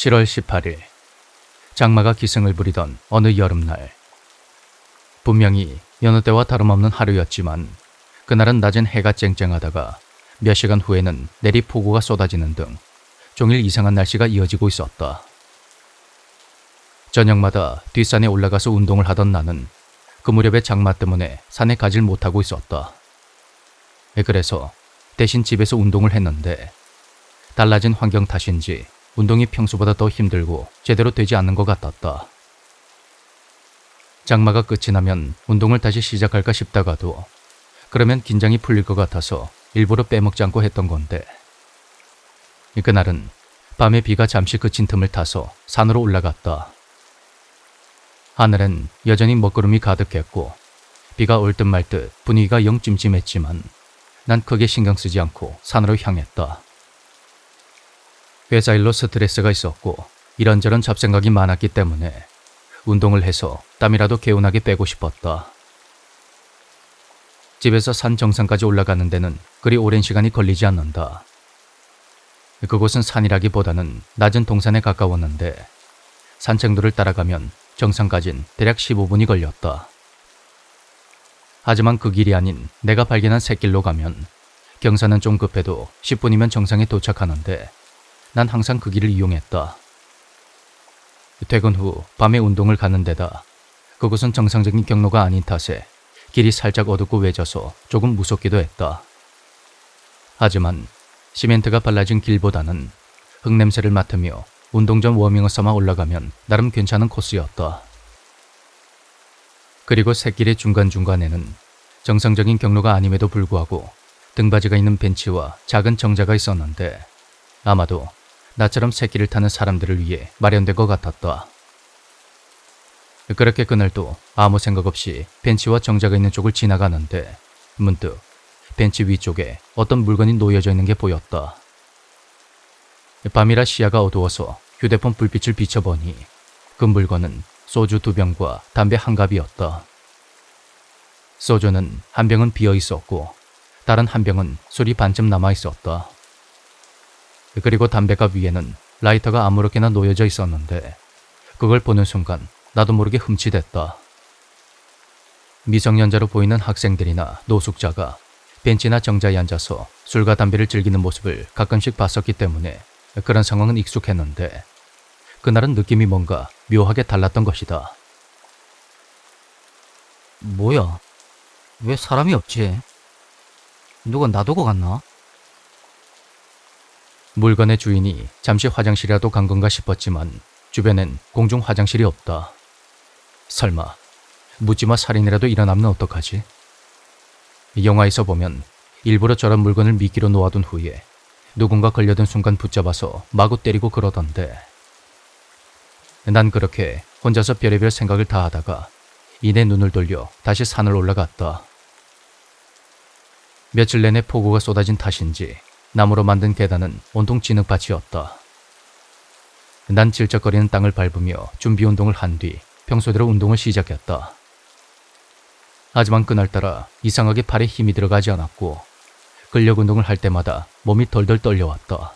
7월 18일 장마가 기승을 부리던 어느 여름날 분명히 여느 때와 다름없는 하루였지만 그날은 낮은 해가 쨍쨍하다가 몇 시간 후에는 내리 폭우가 쏟아지는 등 종일 이상한 날씨가 이어지고 있었다. 저녁마다 뒷산에 올라가서 운동을 하던 나는 그 무렵에 장마 때문에 산에 가질 못하고 있었다. 그래서 대신 집에서 운동을 했는데 달라진 환경 탓인지 운동이 평소보다 더 힘들고 제대로 되지 않는 것 같았다. 장마가 끝이 나면 운동을 다시 시작할까 싶다가도 그러면 긴장이 풀릴 것 같아서 일부러 빼먹지 않고 했던 건데 그날은 밤에 비가 잠시 그친 틈을 타서 산으로 올라갔다. 하늘엔 여전히 먹구름이 가득했고 비가 올 듯 말듯 분위기가 영 찜찜했지만 난 크게 신경 쓰지 않고 산으로 향했다. 회사 일로 스트레스가 있었고 이런저런 잡생각이 많았기 때문에 운동을 해서 땀이라도 개운하게 빼고 싶었다. 집에서 산 정상까지 올라가는 데는 그리 오랜 시간이 걸리지 않는다. 그곳은 산이라기보다는 낮은 동산에 가까웠는데 산책로를 따라가면 정상까진 대략 15분이 걸렸다. 하지만 그 길이 아닌 내가 발견한 샛길로 가면 경사는 좀 급해도 10분이면 정상에 도착하는데 난 항상 그 길을 이용했다. 퇴근 후 밤에 운동을 가는 데다 그곳은 정상적인 경로가 아닌 탓에 길이 살짝 어둡고 외져서 조금 무섭기도 했다. 하지만 시멘트가 발라진 길보다는 흙냄새를 맡으며 운동 전 워밍업 삼아 올라가면 나름 괜찮은 코스였다. 그리고 새길의 중간중간에는 정상적인 경로가 아님에도 불구하고 등받이가 있는 벤치와 작은 정자가 있었는데 아마도 나처럼 새길을 타는 사람들을 위해 마련된 것 같았다. 그렇게 그날도 아무 생각 없이 벤치와 정자가 있는 쪽을 지나가는데 문득 벤치 위쪽에 어떤 물건이 놓여져 있는 게 보였다. 밤이라 시야가 어두워서 휴대폰 불빛을 비춰보니 그 물건은 소주 두 병과 담배 한 갑이었다. 소주는 한 병은 비어 있었고 다른 한 병은 술이 반쯤 남아 있었다. 그리고 담배갑 위에는 라이터가 아무렇게나 놓여져 있었는데 그걸 보는 순간 나도 모르게 흠칫했다. 미성년자로 보이는 학생들이나 노숙자가 벤치나 정자에 앉아서 술과 담배를 즐기는 모습을 가끔씩 봤었기 때문에 그런 상황은 익숙했는데 그날은 느낌이 뭔가 묘하게 달랐던 것이다. 뭐야? 왜 사람이 없지? 누가 놔두고 갔나? 물건의 주인이 잠시 화장실이라도 간 건가 싶었지만 주변엔 공중 화장실이 없다. 설마 묻지마 살인이라도 일어나면 어떡하지? 영화에서 보면 일부러 저런 물건을 미끼로 놓아둔 후에 누군가 걸려든 순간 붙잡아서 마구 때리고 그러던데 난 그렇게 혼자서 별의별 생각을 다 하다가 이내 눈을 돌려 다시 산을 올라갔다. 며칠 내내 폭우가 쏟아진 탓인지 나무로 만든 계단은 온통 진흙밭이었다. 난 질적거리는 땅을 밟으며 준비 운동을 한 뒤 평소대로 운동을 시작했다. 하지만 그날따라 이상하게 팔에 힘이 들어가지 않았고 근력 운동을 할 때마다 몸이 덜덜 떨려왔다.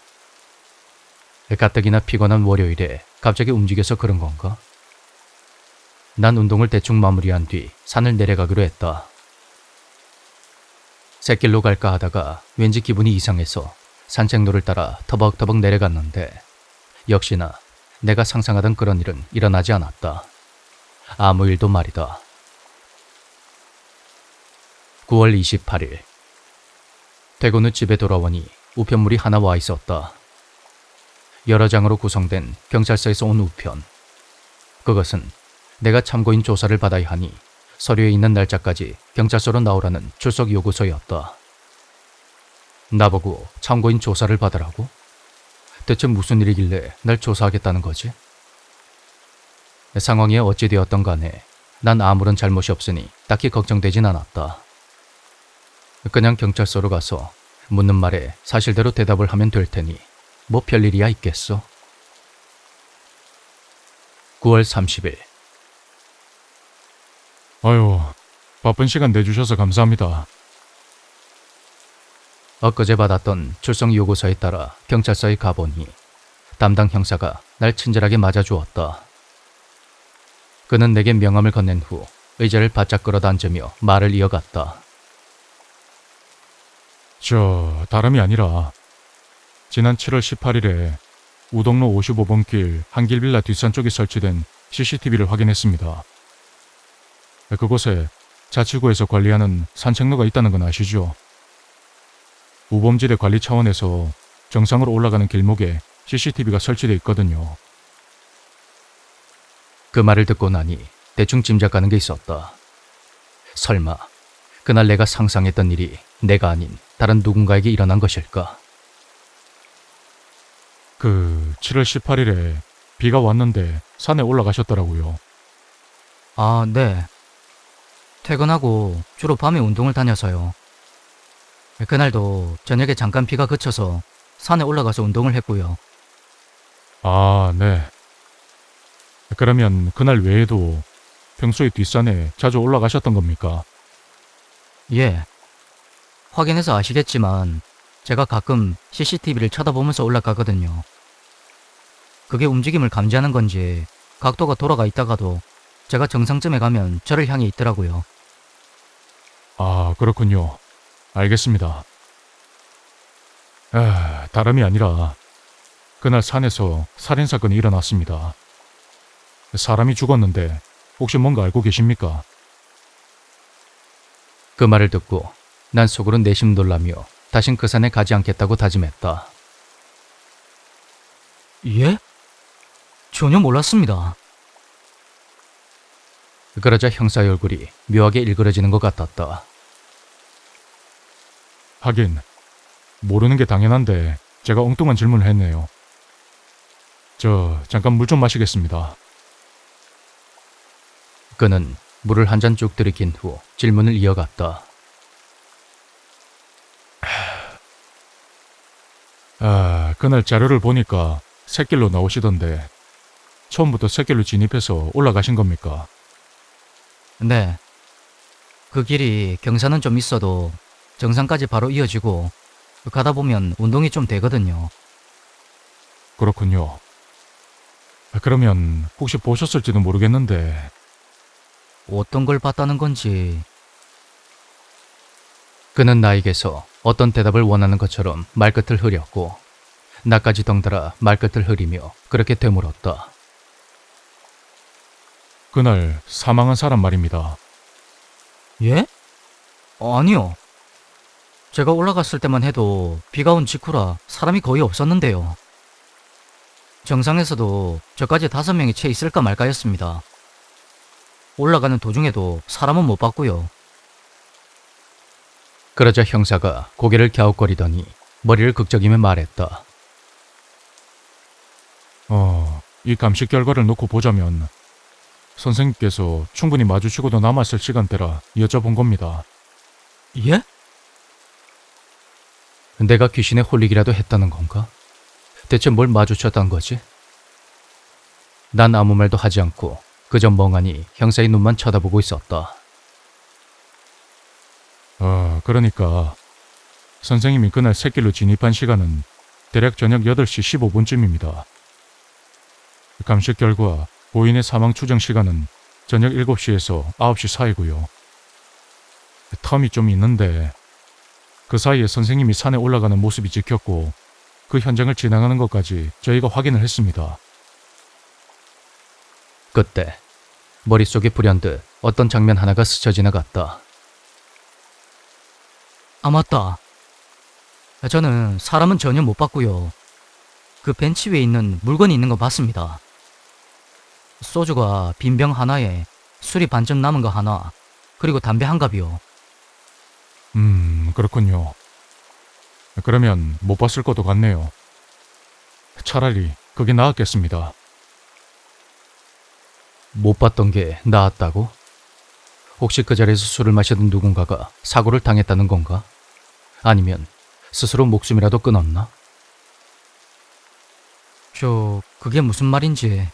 가뜩이나 피곤한 월요일에 갑자기 움직여서 그런 건가? 난 운동을 대충 마무리한 뒤 산을 내려가기로 했다. 샛길로 갈까 하다가 왠지 기분이 이상해서 산책로를 따라 터벅터벅 내려갔는데 역시나 내가 상상하던 그런 일은 일어나지 않았다. 아무 일도 말이다. 9월 28일 퇴근 후 집에 돌아오니 우편물이 하나 와 있었다. 여러 장으로 구성된 경찰서에서 온 우편. 그것은 내가 참고인 조사를 받아야 하니 서류에 있는 날짜까지 경찰서로 나오라는 출석 요구서였다. 나보고 참고인 조사를 받으라고? 대체 무슨 일이길래 날 조사하겠다는 거지? 상황이 어찌 되었던 간에 난 아무런 잘못이 없으니 딱히 걱정되진 않았다. 그냥 경찰서로 가서 묻는 말에 사실대로 대답을 하면 될 테니 뭐 별일이야 있겠어. 9월 30일 아유, 바쁜 시간 내주셔서 감사합니다. 엊그제 받았던 출석 요구서에 따라 경찰서에 가보니 담당 형사가 날 친절하게 맞아주었다. 그는 내게 명함을 건넨 후 의자를 바짝 끌어다앉으며 말을 이어갔다. 저 다름이 아니라 지난 7월 18일에 우동로 55번 길 한길빌라 뒷산 쪽에 설치된 CCTV를 확인했습니다. 그곳에 자치구에서 관리하는 산책로가 있다는 건 아시죠? 우범지대 관리 차원에서 정상으로 올라가는 길목에 CCTV가 설치돼 있거든요. 그 말을 듣고 나니 대충 짐작가는 게 있었다. 설마 그날 내가 상상했던 일이 내가 아닌 다른 누군가에게 일어난 것일까? 그 7월 18일에 비가 왔는데 산에 올라가셨더라고요. 아, 네. 퇴근하고 주로 밤에 운동을 다녀서요. 그날도 저녁에 잠깐 비가 그쳐서 산에 올라가서 운동을 했고요. 아, 네. 그러면 그날 외에도 평소에 뒷산에 자주 올라가셨던 겁니까? 예. 확인해서 아시겠지만 제가 가끔 CCTV를 쳐다보면서 올라가거든요. 그게 움직임을 감지하는 건지 각도가 돌아가 있다가도 제가 정상쯤에 가면 저를 향해 있더라고요. 아, 그렇군요. 알겠습니다. 아, 다름이 아니라 그날 산에서 살인 사건이 일어났습니다. 사람이 죽었는데 혹시 뭔가 알고 계십니까? 그 말을 듣고 난 속으로 내심 놀라며 다신 그 산에 가지 않겠다고 다짐했다. 예? 전혀 몰랐습니다. 그러자 형사의 얼굴이 묘하게 일그러지는 것 같았다. 하긴 모르는 게 당연한데 제가 엉뚱한 질문을 했네요. 저 잠깐 물 좀 마시겠습니다. 그는 물을 한 잔 쭉 들이킨 후 질문을 이어갔다. 아, 그날 자료를 보니까 샛길로 나오시던데 처음부터 샛길로 진입해서 올라가신 겁니까? 네. 그 길이 경사는 좀 있어도 정상까지 바로 이어지고 가다 보면 운동이 좀 되거든요. 그렇군요. 아, 그러면 혹시 보셨을지도 모르겠는데 어떤 걸 봤다는 건지 그는 나에게서 어떤 대답을 원하는 것처럼 말끝을 흐렸고 나까지 덩달아 말끝을 흐리며 그렇게 되물었다. 그날 사망한 사람 말입니다. 예? 아니요. 제가 올라갔을 때만 해도 비가 온 직후라 사람이 거의 없었는데요. 정상에서도 저까지 다섯 명이 채 있을까 말까였습니다. 올라가는 도중에도 사람은 못 봤고요. 그러자 형사가 고개를 갸웃거리더니 머리를 극적이며 말했다. 어, 이 감식 결과를 놓고 보자면 선생님께서 충분히 마주치고도 남았을 시간대라 여쭤본 겁니다. 예? 내가 귀신에 홀리기라도 했다는 건가? 대체 뭘 마주쳤단 거지? 난 아무 말도 하지 않고 그저 멍하니 형사의 눈만 쳐다보고 있었다. 아, 그러니까 선생님이 그날 새길로 진입한 시간은 대략 저녁 8시 15분쯤입니다. 감식 결과 고인의 사망 추정 시간은 저녁 7시에서 9시 사이고요. 텀이 좀 있는데 그 사이에 선생님이 산에 올라가는 모습이 찍혔고 그 현장을 지나가는 것까지 저희가 확인을 했습니다. 그때 머릿속에 불현듯 어떤 장면 하나가 스쳐 지나갔다. 아, 맞다. 저는 사람은 전혀 못 봤고요. 그 벤치 위에 있는 물건이 있는 거 봤습니다. 소주가 빈 병 하나에 술이 반쯤 남은 거 하나, 그리고 담배 한 갑이요. 음, 그렇군요. 그러면 못 봤을 것도 같네요. 차라리 그게 나았겠습니다. 못 봤던 게 나았다고? 혹시 그 자리에서 술을 마시던 누군가가 사고를 당했다는 건가? 아니면 스스로 목숨이라도 끊었나? 저, 그게 무슨 말인지.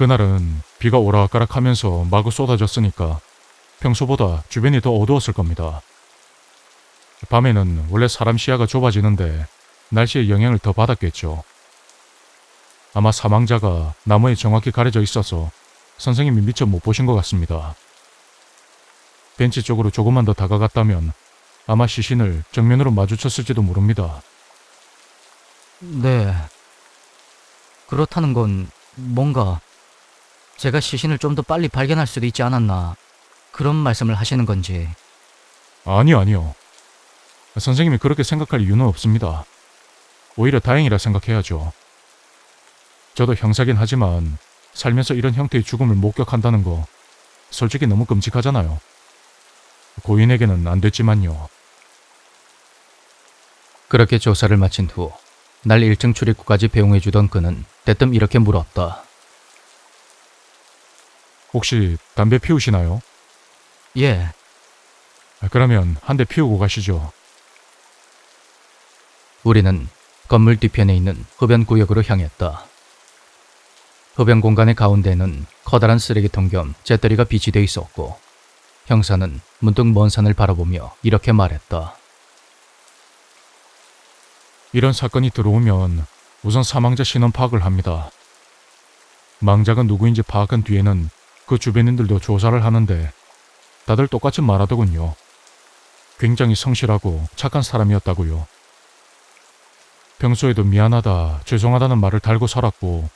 그날은 비가 오락가락 하면서 마구 쏟아졌으니까 평소보다 주변이 더 어두웠을 겁니다. 밤에는 원래 사람 시야가 좁아지는데 날씨의 영향을 더 받았겠죠. 아마 사망자가 나무에 정확히 가려져 있어서 선생님이 미처 못 보신 것 같습니다. 벤치 쪽으로 조금만 더 다가갔다면 아마 시신을 정면으로 마주쳤을지도 모릅니다. 네. 그렇다는 건 뭔가 제가 시신을 좀 더 빨리 발견할 수도 있지 않았나 그런 말씀을 하시는 건지. 아니요, 아니요. 선생님이 그렇게 생각할 이유는 없습니다. 오히려 다행이라 생각해야죠. 저도 형사긴 하지만 살면서 이런 형태의 죽음을 목격한다는 거 솔직히 너무 끔찍하잖아요. 고인에게는 안 됐지만요. 그렇게 조사를 마친 후 날 1층 출입구까지 배웅해주던 그는 대뜸 이렇게 물었다. 혹시 담배 피우시나요? 예. 아, 그러면 한 대 피우고 가시죠. 우리는 건물 뒤편에 있는 흡연 구역으로 향했다. 흡연 공간의 가운데는 커다란 쓰레기통 겸 재떨이가 비치돼 있었고 형사는 문득 먼 산을 바라보며 이렇게 말했다. 이런 사건이 들어오면 우선 사망자 신원 파악을 합니다. 망자가 누구인지 파악한 뒤에는 그 주변인들도 조사를 하는데 다들 똑같이 말하더군요. 굉장히 성실하고 착한 사람이었다고요. 평소에도 미안하다, 죄송하다는 말을 달고 살았고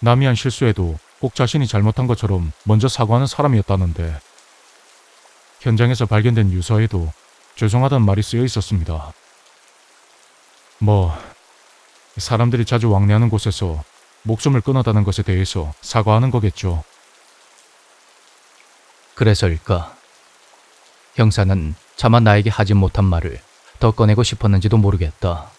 남이 한 실수에도 꼭 자신이 잘못한 것처럼 먼저 사과하는 사람이었다는데 현장에서 발견된 유서에도 죄송하다는 말이 쓰여 있었습니다. 뭐 사람들이 자주 왕래하는 곳에서 목숨을 끊었다는 것에 대해서 사과하는 거겠죠. 그래서일까? 형사는 차마 나에게 하지 못한 말을 더 꺼내고 싶었는지도 모르겠다.